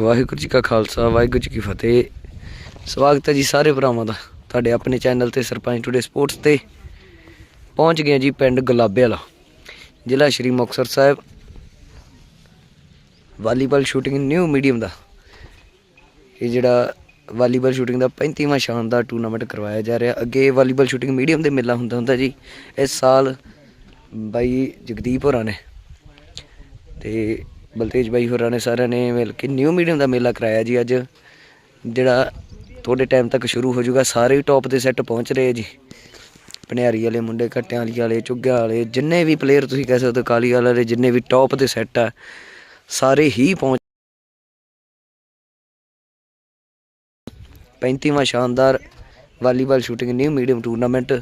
ਵਾਹਿਗੁਰੂ ਜੀ ਕਾ ਖਾਲਸਾ, ਵਾਹਿਗੁਰੂ ਜੀ ਕੀ ਫਤਿਹ। ਸਵਾਗਤ ਹੈ ਜੀ ਸਾਰੇ ਭਰਾਵਾਂ ਦਾ ਤੁਹਾਡੇ ਆਪਣੇ ਚੈਨਲ ਤੇ ਸਰਪੰਚ ਟੂਡੇ ਸਪੋਰਟਸ ਤੇ। ਪਹੁੰਚ ਗਏ ਜੀ ਪਿੰਡ ਗੁਲਾਬੇ ਵਾਲਾ, ਜ਼ਿਲ੍ਹਾ Shri Muktsar Sahib. Volleyball shooting new medium ਦਾ। ਇਹ ਜਿਹੜਾ ਵਾਲੀਬਾਲ ਸ਼ੂਟਿੰਗ ਦਾ 35ਵਾਂ ਸ਼ਾਨਦਾਰ ਟੂਰਨਾਮੈਂਟ ਕਰਵਾਇਆ ਜਾ ਰਿਹਾ। ਅੱਗੇ ਵਾਲੀਬਾਲ ਸ਼ੂਟਿੰਗ ਮੀਡੀਅਮ ਦੇ ਮੇਲਾ ਹੁੰਦਾ ਹੁੰਦਾ ਜੀ। ਇਸ ਸਾਲ ਬਾਈ ਜਗਦੀਪ ਹੋਰਾਂ ਨੇ। ਤੇ ਬਲਤੇਜ ਬਾਈ ਹੋਰਾਂ ਨੇ ਸਾਰਿਆਂ ਨੇ ਮਿਲ ਕੇ ਨਿਊ ਮੀਡੀਅਮ ਦਾ ਮੇਲਾ ਕਰਾਇਆ ਜੀ ਅੱਜ, ਜਿਹੜਾ ਥੋੜੇ ਟਾਈਮ ਤੱਕ ਸ਼ੁਰੂ ਹੋ ਜਾਊਗਾ, ਸਾਰੇ ਟੌਪ ਦੇ ਸੈੱਟ ਪਹੁੰਚ ਰਹੇ ਜੀ। ਪਨਿਆਰੀ ਵਾਲੇ, ਮੁੰਡੇ ਘੱਟਿਆਂ ਵਾਲੇ ਚੁੱਗਿਆਂ ਵਾਲੇ, ਜਿੰਨੇ ਵੀ ਪਲੇਅਰ ਤੁਸੀਂ ਕਹਿ ਸਕਦੇ ਹੋ ਕਾਲੀ ਵਾਲੇ ਜਿੰਨੇ ਵੀ ਟੌਪ ਦੇ ਸੈੱਟ ਆ, ਸਾਰੇ ਹੀ ਪਹੁੰਚ 35ਵਾਂ ਸ਼ਾਨਦਾਰ volleyball shooting new medium tournament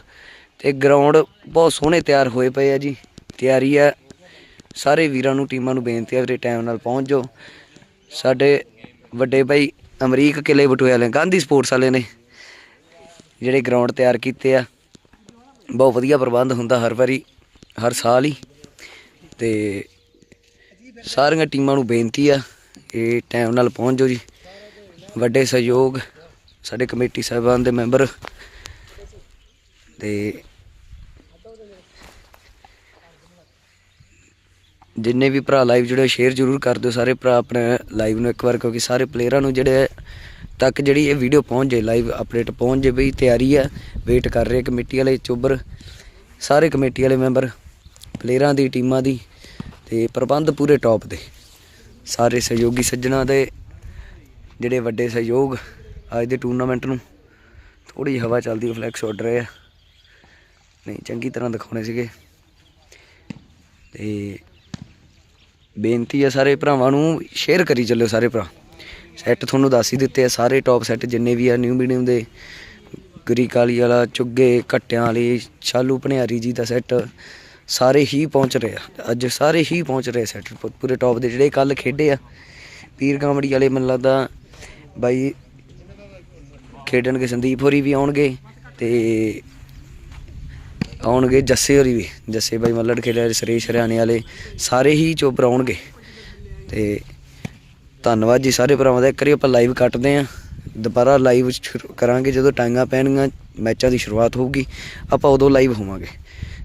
ਤੇ ਗਰਾਊਂਡ ਬਹੁਤ ਸੋਹਣੇ ਤਿਆਰ ਹੋਏ ਪਏ ਆ ਜੀ। ਤਿਆਰੀ ਆ ਸਾਰੇ ਵੀਰਾਂ ਨੂੰ, ਟੀਮਾਂ ਨੂੰ ਬੇਨਤੀ ਹੈ ਵੀਰੇ ਟਾਈਮ ਨਾਲ ਪਹੁੰਚ ਜਾਓ। ਸਾਡੇ ਵੱਡੇ ਭਾਈ ਅਮਰੀਕ ਕਿਲੇ ਬਟੂਏ ਵਾਲੇ, ਗਾਂਧੀ ਸਪੋਰਟਸ ਵਾਲੇ ਨੇ, ਜਿਹੜੇ ਗਰਾਊਂਡ ਤਿਆਰ ਕੀਤੇ ਆ। ਬਹੁਤ ਵਧੀਆ ਪ੍ਰਬੰਧ ਹੁੰਦਾ ਹਰ ਵਾਰੀ, ਹਰ ਸਾਲ ਹੀ। ਤੇ ਸਾਰੀਆਂ ਟੀਮਾਂ ਨੂੰ ਬੇਨਤੀ ਆ ਇਹ ਟਾਈਮ ਨਾਲ ਪਹੁੰਚ ਜਾਓ ਜੀ। ਵੱਡੇ ਸਹਿਯੋਗ, ਸਾਡੇ ਕਮੇਟੀ ਸਾਹਿਬਾਨ ਦੇ ਮੈਂਬਰ। ਤੇ ਜਿੰਨੇ ਵੀ ਭਰਾ ਲਾਈਵ ਜੁੜੇ ਸ਼ੇਅਰ ਜ਼ਰੂਰ ਕਰ ਦਿਓ। ਸਾਰੇ ਭਰਾ ਆਪਣੇ ਲਾਈਵ ਨੂੰ ਇੱਕ ਵਾਰ, ਕਿਉਂਕਿ ਸਾਰੇ ਪਲੇਅਰਾਂ ਨੂੰ ਜਿਹੜੇ ਤੱਕ ਜਿਹੜੀ ਇਹ ਵੀਡੀਓ ਪਹੁੰਚ ਜੇ ਲਾਈਵ ਅਪਡੇਟ ਪਹੁੰਚ ਜੇ ਬਈ ਤਿਆਰੀ ਆ। ਵੇਟ ਕਰ ਰਹੇ ਕਮੇਟੀ ਵਾਲੇ ਚੋਬਰ ਸਾਰੇ ਕਮੇਟੀ ਵਾਲੇ ਮੈਂਬਰ ਪਲੇਅਰਾਂ ਦੀ ਟੀਮਾਂ ਦੀ, ਤੇ ਪ੍ਰਬੰਧ ਪੂਰੇ ਟੌਪ ਦੇ। ਸਾਰੇ ਸਹਿਯੋਗੀ ਸੱਜਣਾ ਦੇ, ਜਿਹੜੇ ਵੱਡੇ ਸਹਿਯੋਗ ਅੱਜ ਦੇ ਟੂਰਨਾਮੈਂਟ ਨੂੰ। ਥੋੜੀ ਜਿਹੀ ਹਵਾ ਚੱਲਦੀ ਫਲੈਕਸ ਉੱਡ ਰਹੇ ਆ। ਨਹੀਂ, ਚੰਗੀ ਤਰ੍ਹਾਂ ਦਿਖਾਉਣੇ ਸੀਗੇ। ਤੇ ਬੇਨਤੀ ਆ ਸਾਰੇ ਭਰਾਵਾਂ ਨੂੰ ਸ਼ੇਅਰ ਕਰੀ ਚੱਲਿਓ ਸਾਰੇ ਭਰਾ। ਸੈੱਟ ਤੁਹਾਨੂੰ ਦੱਸ ਹੀ ਦਿੱਤੇ ਆ, ਸਾਰੇ ਟੌਪ ਸੈੱਟ ਜਿੰਨੇ ਵੀ ਆ ਨਿਊ ਮੀਡੀਅਮ ਦੇ ਗਰੀ ਕਾਲੀ ਵਾਲਾ, ਚੁੱਗੇ, ਘੱਟਿਆਂ ਵਾਲੀ, ਸ਼ਾਲੂ ਭਣਿਆਰੀ ਜੀ ਦਾ ਸੈੱਟ ਸਾਰੇ ਹੀ ਪਹੁੰਚ ਰਹੇ ਆ। ਅੱਜ ਸਾਰੇ ਹੀ ਪਹੁੰਚ ਰਹੇ ਸੈੱਟ ਪੂਰੇ ਟੌਪ ਦੇ ਜਿਹੜੇ ਕੱਲ ਖੇਡੇ ਆ। ਪੀਰ ਕਾਮੜੀ ਵਾਲੇ ਮੈਨੂੰ ਲੱਗਦਾ ਬਾਈ ਖੇਡਣਗੇ, ਸੰਦੀਪ ਹੋਰੀ ਵੀ ਆਉਣਗੇ ਤੇ ਆਉਣਗੇ ਜੱਸੇ ਹੋਰੀ ਵੀ, ਜੱਸੇ ਬਾਈ ਮੱਲੜ ਖੇਡਿਆ ਸਰੇਸ਼ ਹਰਿਆਣੇ ਵਾਲੇ, ਸਾਰੇ ਹੀ ਚੋਪਰ ਆਉਣਗੇ ਤੇ ਧੰਨਵਾਦ ਜੀ ਸਾਰੇ ਭਰਾਵਾਂ ਦਾ, ਇੱਕ ਵਾਰੀ ਆਪਾਂ ਲਾਈਵ ਕੱਟਦੇ ਆਂ ਦੁਬਾਰਾ ਲਾਈਵ ਕਰਾਂਗੇ, ਜਦੋਂ ਟਾਂਗਾ ਪੈਣਗੀਆਂ, ਮੈਚਾਂ ਦੀ ਸ਼ੁਰੂਆਤ ਹੋਊਗੀ, ਆਪਾਂ ਉਦੋਂ ਲਾਈਵ ਹੋਵਾਂਗੇ।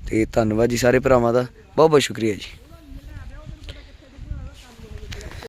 ਤੇ ਧੰਨਵਾਦ ਜੀ ਸਾਰੇ ਭਰਾਵਾਂ ਦਾ ਬਹੁਤ ਬਹੁਤ ਸ਼ੁਕਰੀਆ ਜੀ।